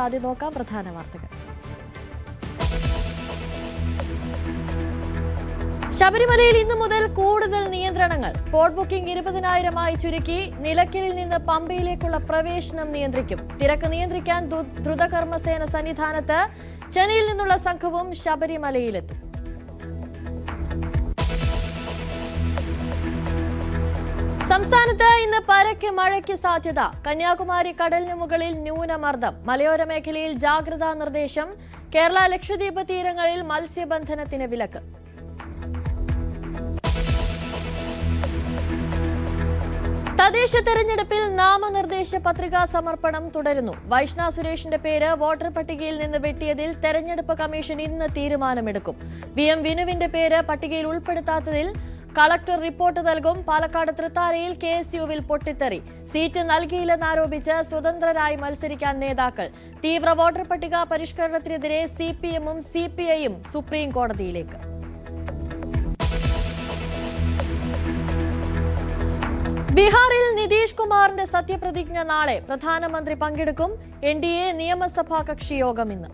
ആദ്യം നോക്കാം. പ്രധാന വാർത്തകൾ. ശബരിമലയിൽ ഇന്നു മുതൽ കൂടുതൽ നിയന്ത്രണങ്ങൾ. സ്പോട്ട് ബുക്കിംഗ് ഇരുപതിനായിരമായി ചുരുക്കി. നിലയ്ക്കലിൽ നിന്ന് പമ്പയിലേക്കുള്ള പ്രവേശനം നിയന്ത്രിക്കും. തിരക്ക് നിയന്ത്രിക്കാൻ ദ്രു- ദ്രുതകർമ്മസേന സന്നിധാനത്ത്. ചെന്നൈയിൽ നിന്നുള്ള സംഘവും ശബരിമലയിലെത്തും. സംസ്ഥാനത്ത് ഇന്ന് പരക്കെ മഴയ്ക്ക് സാധ്യത. കന്യാകുമാരി കടലിന് മുകളിൽ ന്യൂനമർദ്ദം. മലയോര മേഖലയിൽ ജാഗ്രതാ നിർദ്ദേശം. കേരള ലക്ഷദ്വീപ് തീരങ്ങളിൽ മത്സ്യബന്ധനത്തിന് വിലക്ക്. തദ്ദേശ തെരഞ്ഞെടുപ്പിൽ നാമനിർദ്ദേശ പത്രികാ സമർപ്പണം തുടരുന്നു. വൈഷ്ണ സുരേഷിന്റെ പേര് വോട്ടർ പട്ടികയിൽ നിന്ന് വെട്ടിയതിൽ തെരഞ്ഞെടുപ്പ് കമ്മീഷൻ ഇന്ന് തീരുമാനമെടുക്കും. വി എം വിനുവിന്റെ പേര് പട്ടികയിൽ ഉൾപ്പെടുത്താത്തതിൽ കളക്ടർ റിപ്പോർട്ട് നൽകും. പാലക്കാട് തൃത്താലയിൽ കെ എസ് യുവിൽ പൊട്ടിത്തെറി. സീറ്റ് നൽകിയില്ലെന്നാരോപിച്ച് സ്വതന്ത്രരായി മത്സരിക്കാൻ നേതാക്കൾ. തീവ്ര വോട്ടർ പട്ടിക പരിഷ്കരണത്തിനെതിരെ സി പി എമ്മും സി പി ഐയും സുപ്രീം കോടതിയിലേക്ക്. ബീഹാറിൽ നിതീഷ് കുമാറിന്റെ സത്യപ്രതിജ്ഞ നാളെ പ്രധാനമന്ത്രി പങ്കെടുക്കും. എൻ ഡി എ നിയമസഭാ കക്ഷി യോഗം ഇന്ന്.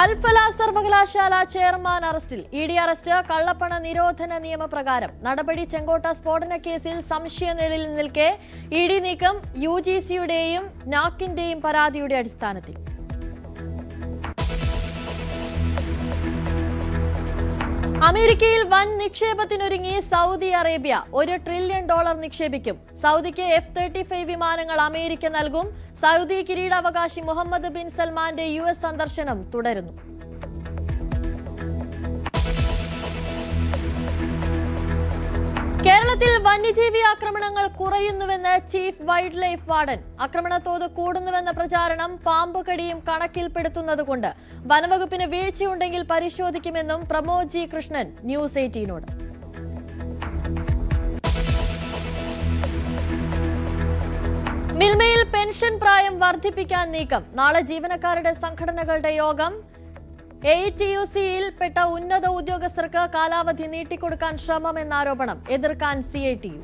അൽഫല സർവകലാശാല ചെയർമാൻ അറസ്റ്റിൽ. ഇ ഡി അറസ്റ്റ് കള്ളപ്പണ നിരോധന നിയമപ്രകാരം. നടപടി ചെങ്കോട്ട സ്ഫോടന കേസിൽ സംശയനിഴലിൽ നിൽക്കെ. ഇ ഡി നീക്കം യു ജി സിയുടെയും നാക്കിന്റെയും പരാതിയുടെ അടിസ്ഥാനത്തിൽ. അമേരിക്കയിൽ വൻ നിക്ഷേപത്തിനൊരുങ്ങി സൗദി അറേബ്യ. ഒരു ട്രില്യൺ ഡോളർ നിക്ഷേപിക്കും. സൗദിക്ക് എഫ് തേർട്ടി ഫൈവ് വിമാനങ്ങൾ അമേരിക്ക നൽകും. സൗദി കിരീടാവകാശി മുഹമ്മദ് ബിൻ സൽമാന്റെ യു സന്ദർശനം തുടരുന്നു. കേരളത്തിൽ വന്യജീവി ആക്രമണങ്ങൾ കുറയുന്നുവെന്ന് ചീഫ് വൈൽഡ് ലൈഫ് വാർഡൻ. ആക്രമണത്തോത് കൂടുന്നുവെന്ന പ്രചാരണം പാമ്പുകടിയും കണക്കിൽപ്പെടുത്തുന്നതുകൊണ്ട്. വനവകുപ്പിന് വീഴ്ചയുണ്ടെങ്കിൽ പരിശോധിക്കുമെന്നും പ്രമോദ് ജി കൃഷ്ണൻ ന്യൂസ് എയ്റ്റീനോട്. മിൽമയിൽ പെൻഷൻ പ്രായം വർദ്ധിപ്പിക്കാൻ നീക്കം. നാളെ ജീവനക്കാരുടെ സംഘടനകളുടെ യോഗം. എ ടി യു സിയിൽ പെട്ട ഉന്നത ഉദ്യോഗസ്ഥർക്ക് കാലാവധി നീട്ടിക്കൊടുക്കാൻ ശ്രമമെന്ന ആരോപണം എതിർക്കാൻ സി ഐ ടി യു